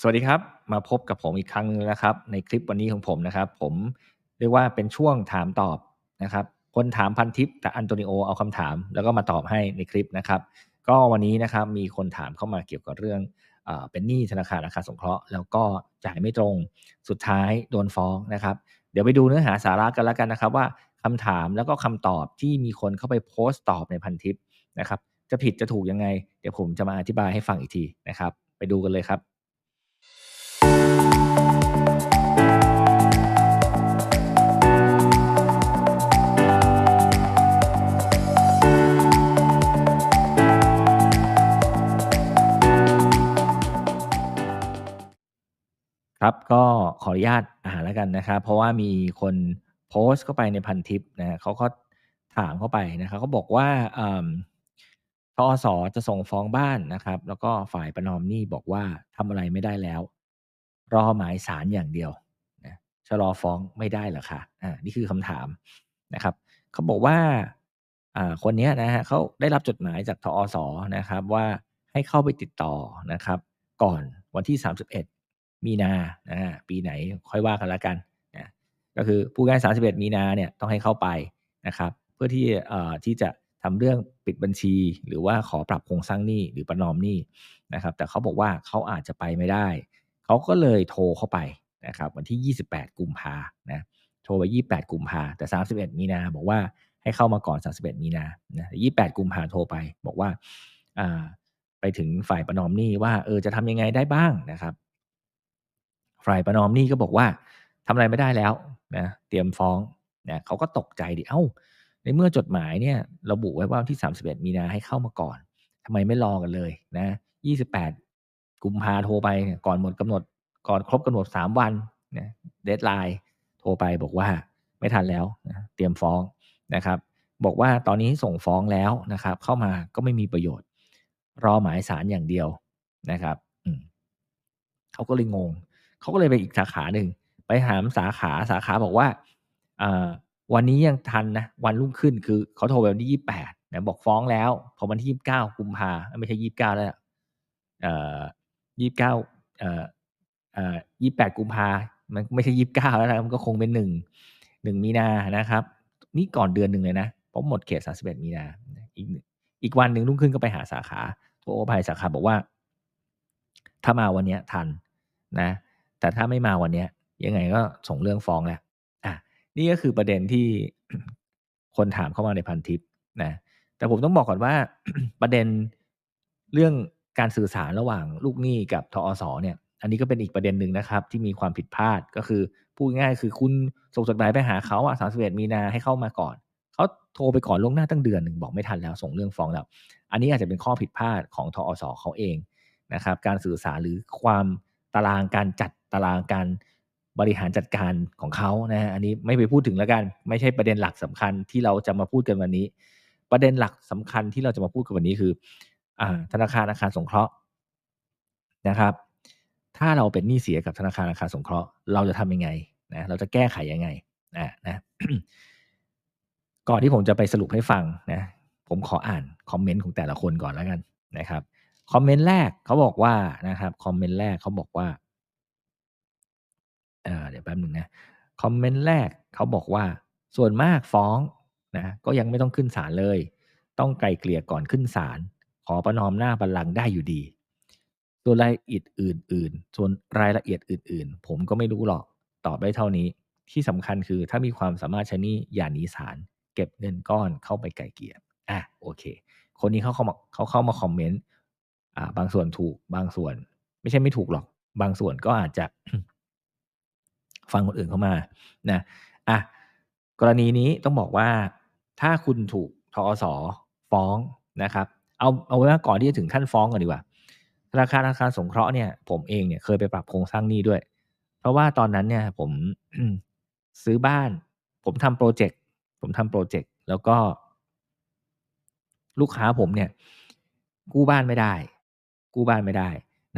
สวัสดีครับ มาพบกับผมอีกครั้งหนึ่งแล้วนะครับ ในคลิปวันนี้ของผมนะครับ ผมเรียกว่าเป็นช่วงถามตอบนะครับ คนถามพันทิปแต่อันโตนิโอเอาคำถาม แล้วก็มาตอบให้ในคลิปนะครับ ก็วันนี้นะครับมีคนถามเข้ามาเกี่ยวกับเรื่องเป็นหนี้ธนาคารอาคารสงเคราะห์แล้วก็จ่ายไม่ตรงสุดท้ายโดนฟ้องนะครับ เดี๋ยวไปดูเนื้อหาสาระกันแล้วกันนะครับ ว่าคำถามแล้วก็คำตอบที่มีคนเข้าไปโพสต์ตอบในพันทิปนะครับ จะผิดจะถูกยังไง เดี๋ยวผมจะมาอธิบายให้ฟังอีกทีนะครับ ไปดูกันเลยครับ ครับก็ขออนุญาตอ่านแล้วกันนะครับ เพราะว่ามีคนโพสต์เข้าไปในพันทิปนะเขาก็ถามเข้าไปนะครับเขาบอกว่าเอ่อทอสจะส่งฟ้องบ้านนะครับ แล้วก็ฝ่ายประนอมนี้บอกว่าทำอะไรไม่ได้แล้ว รอหมายสารอย่างเดียวนะจะรอฟ้องไม่ได้เหรอคะอ่านี่คือคำถามนะครับเขาบอกว่าอ่าคนนี้นะฮะเขาได้รับจดหมายจากทอสนะครับ ว่าให้เข้าไปติดต่อนะครับ ก่อนวันที่ 31 มีนานะปีไหนค่อยว่ากันล้วกันนะก็คือผู้ง่าย31 มีนาเนี่ยต้องให้เข้าไปนะครับ เพื่อที่เอ่อที่จะทำเรื่องปิดบัญชี หรือว่าขอปรับโครงสร้างหนี้หรือประนอมหนี้นะครับ แต่เขาบอกว่าเขาอาจจะไปไม่ได้ เขาก็เลยโทรเข้าไปนะครับ วันที่ 28 กุมภานะโทรไป 28 กุมภาแต่ 31 มีนาบอกว่าให้เข้ามาก่อน 31 มีนานะ28 กุมภาโทรไป บอกว่า อ่า ไปถึงฝ่ายประนอมหนี้ว่า เออ จะทำยังไงได้บ้างนะครับ ฝ่ายประนอมหนี้ก็บอกว่าทำอะไรไม่ได้แล้วนะเตรียมฟ้องนะเขาก็ตกใจดิเอ้า ในเมื่อจดหมายเนี่ยระบุไว้ว่าที่ 31 มีนาให้เข้ามาก่อนทำไมไม่รอกันเลยนะ28 กุมภาโทรไปก่อนหมดกำหนดก่อนครบกำหนด 3 วันนะเดทไลน์โทรไปบอกว่าไม่ทันแล้วนะเตรียมฟ้องนะครับ บอกว่าตอนนี้ส่งฟ้องแล้วนะครับ เข้ามาก็ไม่มีประโยชน์ รอหมายสารอย่างเดียวนะครับเขาก็เลยงง เขาก็เลยไปอีกสาขาหนึ่งไปถามสาขาสาขาบอกว่าวันนี้ยังทันนะวันรุ่งขึ้นคือเขาโทรไปวันที่ยี่แปดนะบอกฟ้องแล้วพอวันที่ยี่บเก้ากุมภาไม่ใช่ยี่บเก้าแล้วเอ่อยี่บเก้ายี่แปดกุมภามันไม่ใช่ยี่บเก้าแล้วนะมันก็คงเป็นหนึ่งหนึ่งมีนานะครับ นี่ก่อนเดือนหนึ่งเลยนะเพราะหมดเขตสามสิบเอ็ดมีนาอีกอีกวันหนึ่งรุ่งขึ้นก็ไปหาสาขาโทรไปสาขาบอกว่า ถ้ามาวันนี้ทันนะ แต่ถ้าไม่มาวันเนี้ยยังไงก็ส่งเรื่องฟ้องแหละอะนี่ก็คือประเด็นที่คนถามเข้ามาในพันทิปนะแต่ผมต้องบอกก่อนว่าประเด็นเรื่องการสื่อสารระหว่างลูกหนี้กับทอสเนี่ย อันนี้ก็เป็นอีกประเด็นหนึ่งนะครับ ที่มีความผิดพลาดก็คือพูดง่ายๆคือคุณส่งจดหมายไปหาเขาอะ31มีนาให้เข้ามาก่อนเขาโทรไปก่อนล่วงหน้าตั้งเดือนหนึ่งบอกไม่ทันแล้วส่งเรื่องฟ้องแล้วอันนี้อาจจะเป็นข้อผิดพลาดของทอสเขาเองนะครับ การสื่อสารหรือความตารางการจัด ตารางการบริหารจัดการของเขานะฮะอันนี้ไม่ไปพูดถึงแล้วกัน ไม่ใช่ประเด็นหลักสำคัญที่เราจะมาพูดกันวันนี้ ประเด็นหลักสำคัญที่เราจะมาพูดกันวันนี้คืออ่าธนาคารอาคารสงเคราะห์นะครับ ถ้าเราเป็นหนี้เสียกับธนาคารอาคารสงเคราะห์เราจะทำยังไงนะเราจะแก้ไขยังไงนะนะก่อนที่ผมจะไปสรุปให้ฟังนะผมขออ่านคอมเมนต์ของแต่ละคนก่อนแล้วกันนะครับคอมเมนต์แรกเขาบอกว่านะครับคอมเมนต์แรกเขาบอกว่า เดี๋ยวแป๊บหนึ่งนะคอมเมนต์แรกเขาบอกว่า ส่วนมากฟ้องนะก็ยังไม่ต้องขึ้นศาลเลย ต้องไกลเกลี่ยก่อนขึ้นศาลขอประนอมหน้าบัลลังก์ได้อยู่ดี ส่วนรายละเอียดอื่น ๆ ส่วนรายละเอียดอื่น ๆ ผมก็ไม่รู้หรอกตอบได้เท่านี้ ที่สำคัญคือถ้ามีความสามารถชนี้อย่าหนีศาลเก็บเงินก้อนเข้าไปไกลเกลี่ยอะโอเค คนนี้เขาเข้ามาเขาเข้ามาคอมเมนต์อ่าบางส่วนถูกบางส่วน ไม่ใช่ไม่ถูกหรอก บางส่วนก็อาจจะ ฟังคนอื่นเข้ามานะอะกรณีนี้ต้องบอกว่าถ้าคุณถูกทอสฟ้องนะครับ เอาเอาไว้ว่าก่อนที่จะถึงขั้นฟ้องก่อนดีกว่าธนาคารอาคารสงเคราะห์เนี่ยผมเองเนี่ยเคยไปปรับโครงสร้างหนี้ด้วย เพราะว่าตอนนั้นเนี่ยผมซื้อบ้าน ผมทำโปรเจกต์ผมทำโปรเจกต์แล้วก็ ลูกค้าผมเนี่ย กู้บ้านไม่ได้ กู้บ้านไม่ได้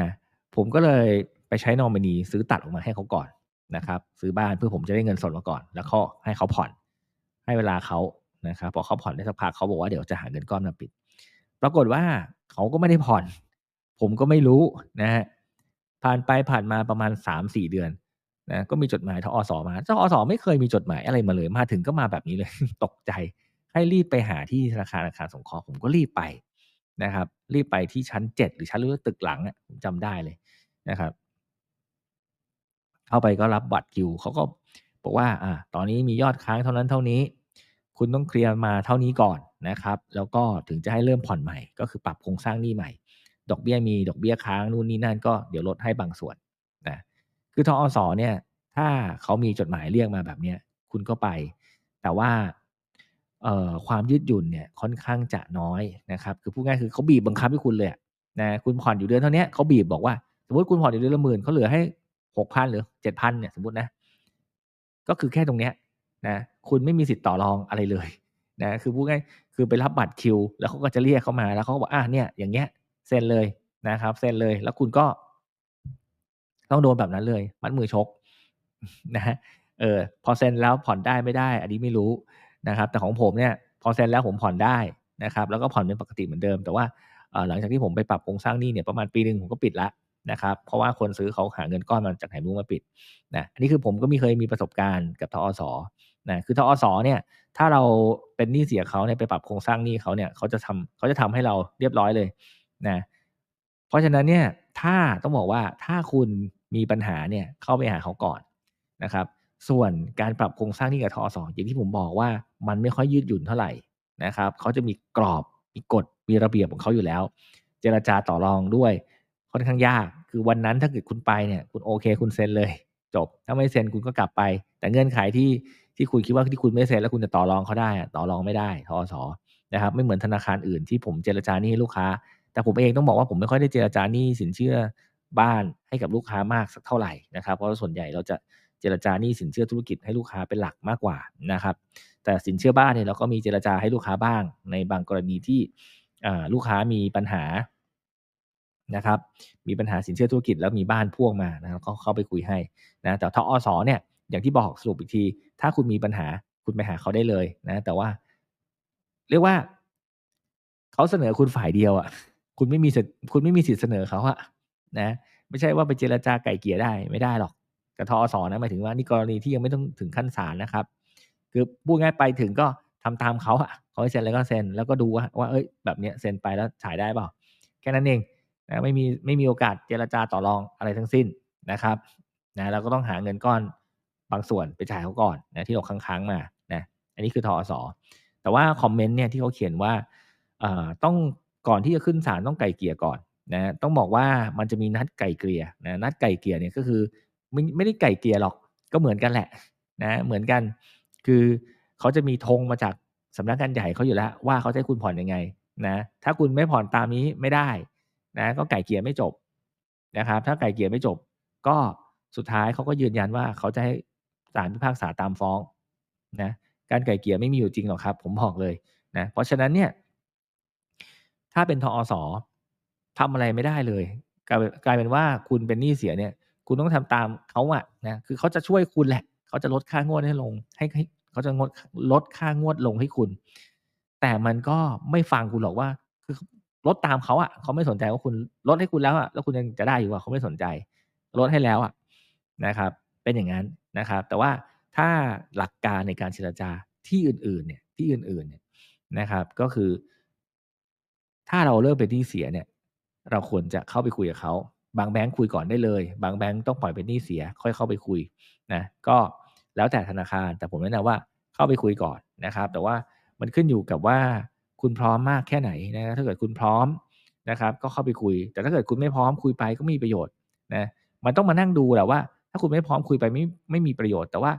นะผมก็เลยไปใช้นอมินีซื้อตัดออกมาให้เขาก่อน นะครับ ซื้อบ้านเพื่อผมจะได้เงินสดมาก่อน แล้วก็ให้เขาผ่อน ให้เวลาเขานะครับพอเขาผ่อนได้สักพักเขาบอกว่าเดี๋ยวจะหาเงินก้อนมาปิด ปรากฏว่าเขาก็ไม่ได้ผ่อน ผมก็ไม่รู้นะฮะผ่านไปผ่านมาประมาณ3-4เดือนนะก็มีจดหมายทอสอมาทอสอไม่เคยมีจดหมายอะไรมาเลยมาถึงก็มาแบบนี้เลย ตกใจให้รีบไปหาที่ธนาคารอาคารสงเคราะห์ผมก็รีบไปนะครับ รีบไปที่ชั้น7หรือชั้นหรือตึกหลังอะผมจำได้เลยนะครับ เข้าไปก็รับบัตรคิวเขาก็บอกว่าอ่าตอนนี้มียอดค้างเท่านั้นเท่านี้ คุณต้องเคลียร์มาเท่านี้ก่อนนะครับ แล้วก็ถึงจะให้เริ่มผ่อนใหม่ ก็คือปรับโครงสร้างหนี้ใหม่ ดอกเบี้ยมีดอกเบี้ยค้างนู่นนี่นั่นก็เดี๋ยวลดให้บางส่วนนะคือทอสเนี่ยถ้าเขามีจดหมายเรียกมาแบบเนี้ยคุณก็ไป แต่ว่าความยืดหยุ่นเนี่ยค่อนข้างจะน้อยนะครับ คือพูดง่ายคือเขาบีบบังคับให้คุณเลยนะคุณผ่อนอยู่เดือนเท่านี้เขาบีบบอกว่า สมมติคุณผ่อนอยู่เดือนละหมื่นเขาเหลือให้ หกพันหรือเจ็ดพันเนี่ยสมมตินะ ก็คือแค่ตรงเนี้ยนะคุณไม่มีสิทธิ์ต่อรองอะไรเลยนะคือพูดง่ายคือไปรับบัตรคิว แล้วเขาก็จะเรียกเข้ามาแล้วเขาก็บอกอะเนี่ยอย่างเงี้ยเซ็นเลยนะครับเซ็นเลยแล้วคุณก็ต้องโดนแบบนั้นเลย มัดมือชกนะฮะเออพอเซ็นแล้วผ่อนได้ไม่ได้ อันนี้ไม่รู้นะครับ แต่ของผมเนี่ยพอเซ็นแล้วผมผ่อนได้นะครับ แล้วก็ผ่อนเป็นปกติเหมือนเดิม แต่ว่าหลังจากที่ผมไปปรับโครงสร้างหนี้เนี่ยประมาณปีหนึ่งผมก็ปิดละ นะครับ เพราะว่าคนซื้อเขาหาเงินก้อนมาจากไหนรู้มาปิดนะอันนี้คือผมก็มีเคยมีประสบการณ์กับทอสอนะคือทอสอเนี่ยถ้าเราเป็นหนี้เสียเขาเนี่ยไปปรับโครงสร้างหนี้เขาเนี่ยเขาจะทำเขาจะทำให้เราเรียบร้อยเลยนะเพราะฉะนั้นเนี่ยถ้าต้องบอกว่าถ้าคุณมีปัญหาเนี่ยเข้าไปหาเขาก่อนนะครับ ส่วนการปรับโครงสร้างหนี้กับทอสออย่างที่ผมบอกว่ามันไม่ค่อยยืดหยุ่นเท่าไหร่นะครับเขาจะมีกรอบมีกฎมีระเบียบของเขาอยู่แล้ว เจรจาต่อรองด้วย ค่อนข้างยาก คือวันนั้นถ้าเกิดคุณไปเนี่ยคุณโอเค คุณเซ็นเลย จบ ถ้าไม่เซ็นคุณก็กลับไป แต่เงื่อนไขที่ที่คุณคิดว่าที่คุณไม่เซ็นแล้วคุณจะต่อรองเขาได้ต่อรองไม่ได้ทอสนะครับไม่เหมือนธนาคารอื่นที่ผมเจรจาหนี้ให้ลูกค้า แต่ผมเองต้องบอกว่าผมไม่ค่อยได้เจรจาหนี้สินเชื่อบ้านให้กับลูกค้ามากสักเท่าไหร่นะครับ เพราะส่วนใหญ่เราจะเจรจาหนี้สินเชื่อธุรกิจให้ลูกค้าเป็นหลักมากกว่านะครับ แต่สินเชื่อบ้านเนี่ยเราก็มีเจรจาให้ลูกค้าบ้าง ในบางกรณีที่ลูกค้ามีปัญหา นะครับ มีปัญหาสินเชื่อธุรกิจแล้วมีบ้านพ่วงมานะครับก็เข้าไปคุยให้นะแต่ทอสเนี่ยอย่างที่บอกสรุปอีกที ถ้าคุณมีปัญหาคุณไปหาเขาได้เลยนะ แต่ว่า เรียกว่าเขาเสนอคุณฝ่ายเดียวอะ่ะ คุณไม่มีคุณไม่มีสิทธิ์เสนอเขาอะนะ ไม่ใช่ว่าไปเจรจาไก่เกี่ยได้ไม่ได้หรอกกับทอสนะหมายถึงว่านี่กรณีที่ยังไม่ต้องถึงขั้นศาลนะครับ คือพูดง่ายไปถึงก็ทำตามเขาอะเขาเซ็นแล้วก็เซ็นแล้วก็ดูว่าว่าเอ้ยแบบเนี้ยเซ็นไปแล้วถ่ายได้เปล่าแค่นั้นเอง นะไม่มีไม่มีโอกาสเจรจาต่อรองอะไรทั้งสิ้นนะครับนะเราก็ต้องหาเงินก้อนบางส่วนไปจ่ายเขาก่อนนะที่เราค้างๆมานะอันนี้คือทอสแต่ว่าคอมเมนต์เนี่ยที่เขาเขียนว่าต้องก่อนที่จะขึ้นศาลต้องไก่เกลี่ยก่อนนะต้องบอกว่ามันจะมีนัดไก่เกลี่ยนะนัดไก่เกลี่ยเนี่ยก็คือไม่ไม่ได้ไก่เกลี่ยหรอกก็เหมือนกันแหละนะเหมือนกันคือเขาจะมีธงมาจากสำนักงานใหญ่เขาอยู่แล้วว่าเขาจะให้คุณผ่อนยังไงนะถ้าคุณไม่ผ่อนตามนี้ไม่ได้ นะก็ไก่เกียร์ไม่จบนะครับ ถ้าไก่เกียร์ไม่จบ ก็สุดท้ายเขาก็ยืนยันว่าเขาจะให้ศาลพิพากษาตามฟ้องนะการไก่เกียร์ไม่มีอยู่จริงหรอกครับ ผมบอกเลยนะเพราะฉะนั้นเนี่ย ถ้าเป็นทอสทำอะไรไม่ได้เลยกลายกลายเป็นว่าคุณเป็นหนี้เสียเนี่ย คุณต้องทำตามเขาอะนะคือเขาจะช่วยคุณแหละ เขาจะลดค่างวดให้ลง ให้ให้เขาจะงดลดค่างวดลงให้คุณ แต่มันก็ไม่ฟังคุณหรอกว่า ลดตามเขาอะเขาไม่สนใจว่าคุณลดให้คุณแล้วอะแล้วคุณยังจะได้อยู่ว่าเขาไม่สนใจ ลดให้แล้วอะนะครับ เป็นอย่างนั้นนะครับ แต่ว่าถ้าหลักการในการเจรจาที่อื่นๆ เนี่ย ที่อื่นๆ เนี่ยนะครับ ก็คือ ถ้าเราเริ่มเป็นหนี้เสียเนี่ย เราควรจะเข้าไปคุยกับเขาบางแบงค์คุยก่อนได้เลย บางแบงค์ต้องปล่อยเป็นหนี้เสีย ค่อยเข้าไปคุยนะก็แล้วแต่ธนาคารแต่ผมแนะนำว่าเข้าไปคุยก่อนนะครับ แต่ว่ามันขึ้นอยู่กับว่า คุณพร้อมมากแค่ไหนนะถ้าเกิดคุณพร้อมนะครับก็เข้าไปคุย แต่ถ้าเกิดคุณไม่พร้อมคุยไปก็ไม่มีประโยชน์นะมันต้องมานั่งดูแหละว่า ถ้าคุณไม่พร้อมคุยไปไม่ไม่มีประโยชน์ แต่ว่า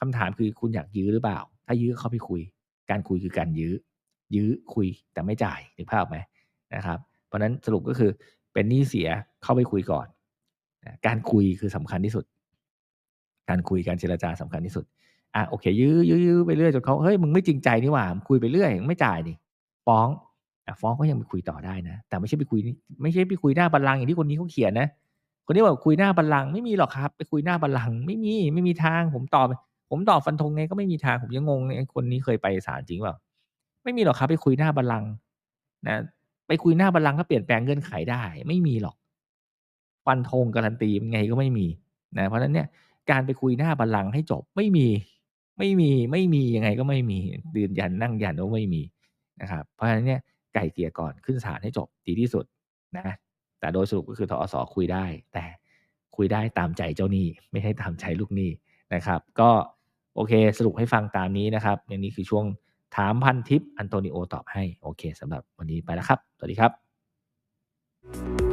คำถามคือคุณอยากยื้อหรือเปล่า ถ้ายื้อเข้าไปคุย การคุยคือการยื้อ ยื้อคุยแต่ไม่จ่ายนึกภาพไหมนะครับเพราะนั้นสรุปก็คือเป็นหนี้เสียเข้าไปคุยก่อน การคุยคือสำคัญที่สุด การคุยการเจรจาสำคัญที่สุดอะโอเค ยื้อยื้อไปเรื่อยจนเขาเฮ้ยมึงไม่จริงใจนี่หว่าคุยไปเรื่อยไม่จ่ายนี่ ฟ้องฟ้องก็ยังไปคุยต่อได้นะ แต่ไม่ใช่ไปคุย ไม่ใช่ไปคุยหน้าบัลลังก์อย่างที่คนนี้เขาเขียนนะ คนนี้บอกคุยหน้าบัลลังก์ไม่มีหรอกครับ ไปคุยหน้าบัลลังก์ไม่มีไม่มีทาง ผมตอบ ผมตอบฟันธงไงก็ไม่มีทางผมยังงงไอ้คนนี้เคยไปศาลจริงเปล่าไม่มีหรอกครับ ไปคุยหน้าบัลลังก์นะไปคุยหน้าบัลลังก์ก็เปลี่ยนแปลงเงื่อนไขได้ ไม่มีหรอกฟันธงการันตีไงก็ไม่มีนะเพราะฉะนั้นเนี่ยการไปคุยหน้าบัลลังก์ให้จบไม่มี ไม่มีไม่มียังไงก็ไม่มียืนยันนั่งยันว่าไม่มี นะครับเพราะฉะนั้นเนี่ยไก่เกลี่ยก่อนขึ้นศาลให้จบดีที่สุดนะแต่โดยสรุปก็คือทอสอคุยได้ แต่คุยได้ตามใจเจ้าหนี้ไม่ให้ตามใจลูกหนี้นะครับ ก็โอเคสรุปให้ฟังตามนี้นะครับอย่างนี้คือช่วงถามพันทิปอันโตนิโอตอบให้ โอเคสำหรับวันนี้ไปแล้วครับ สวัสดีครับ